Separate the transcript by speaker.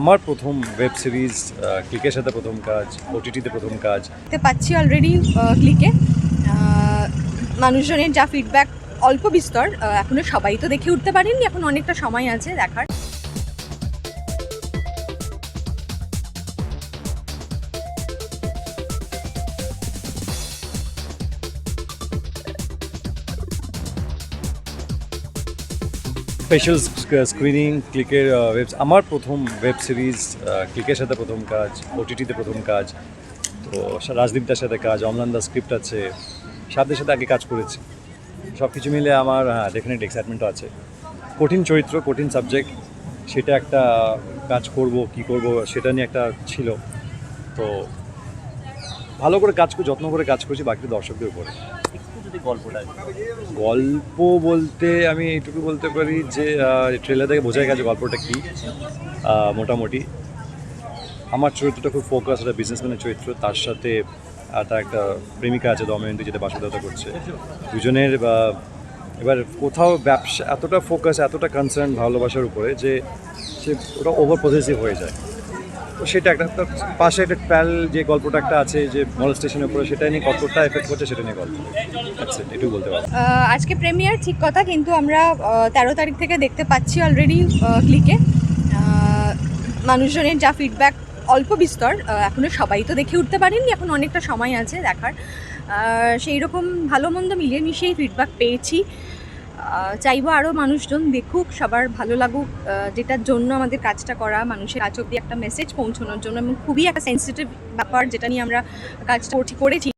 Speaker 1: আমার প্রথম web series ক্লিকের সাথে প্রথম কাজ ওটিটিতে প্রথম কাজ।
Speaker 2: দেখতে পাচ্ছি অলরেডি ক্লিকে। মানুষজনের যা ফিডব্যাক অল্প বিস্তর এখনও সবাই তো দেখে উঠতে পারেননি, এখন অনেকটা সময় আছে দেখার।
Speaker 1: স্পেশাল স্ক্রিনিং ক্লিকের ওয়েব আমার প্রথম ওয়েব সিরিজ ক্লিকের সাথে প্রথম কাজ ওটিটিতে প্রথম কাজ, তো রাজদীপদার সাথে কাজ অমলান দাস স্ক্রিপ্ট আছে সাথে সাথে আগে কাজ করেছি। সব কিছু মিলে আমার হ্যাঁ ডেফিনেট এক্সাইটমেন্টও আছে। কঠিন চরিত্র, কঠিন সাবজেক্ট সেটা একটা কাজ করব, কি করব, সেটা নিয়ে একটা ছিল। তো ভালো করে কাজ যত্ন করে কাজ করছি বাকি দর্শকদের উপরে। গল্প বলতে আমি এইটুকু বলতে পারি যে ট্রেলার থেকে বোঝা গেছে গল্পটা কী মোটামুটি। আমার চরিত্রটা খুব ফোকাস একটা বিজনেসম্যানের চরিত্র। তার সাথে তার একটা প্রেমিকা আছে, দময়ন্তী, যেটা বাসুদাতা করছে। দুজনের এবার কোথাও ব্যবসা, এতটা ফোকাস এতটা কনসার্ন ভালোবাসার উপরে যে, সে ওটা ওভার পজিটিভ হয়ে যায়। সেটা একটা পাশে একটা প্যাল যে গল্পটা একটা আছে যে মল স্টেশনের উপরে সেটা নিয়ে কতটা এফেক্ট করছে সেটা নিয়ে গল্প। আচ্ছা এটুকু বলতে পারব
Speaker 2: আজকে প্রেমিয়ার ঠিক কথা কিন্তু আমরা তেরো তারিখ থেকে দেখতে পাচ্ছি অলরেডি ক্লিকে মানুষজনের যা ফিডব্যাক অল্প বিস্তর আহ, এখনও সবাই তো দেখে উঠতে পারেননি এখন অনেকটা সময় আছে দেখার। সেই রকম ভালো মন্দ মিলিয়ে মিশিয়েই ফিডব্যাক পেয়েছি। চাইব আরও মানুষজন দেখুক, সবার ভালো লাগুক যেটার জন্য আমাদের কাজটা করা, মানুষের কাজ অব্দি একটা মেসেজ পৌঁছানোর জন্য এবং খুবই একটা সেন্সিটিভ ব্যাপার যেটা নিয়ে আমরা কাজটা করেছি।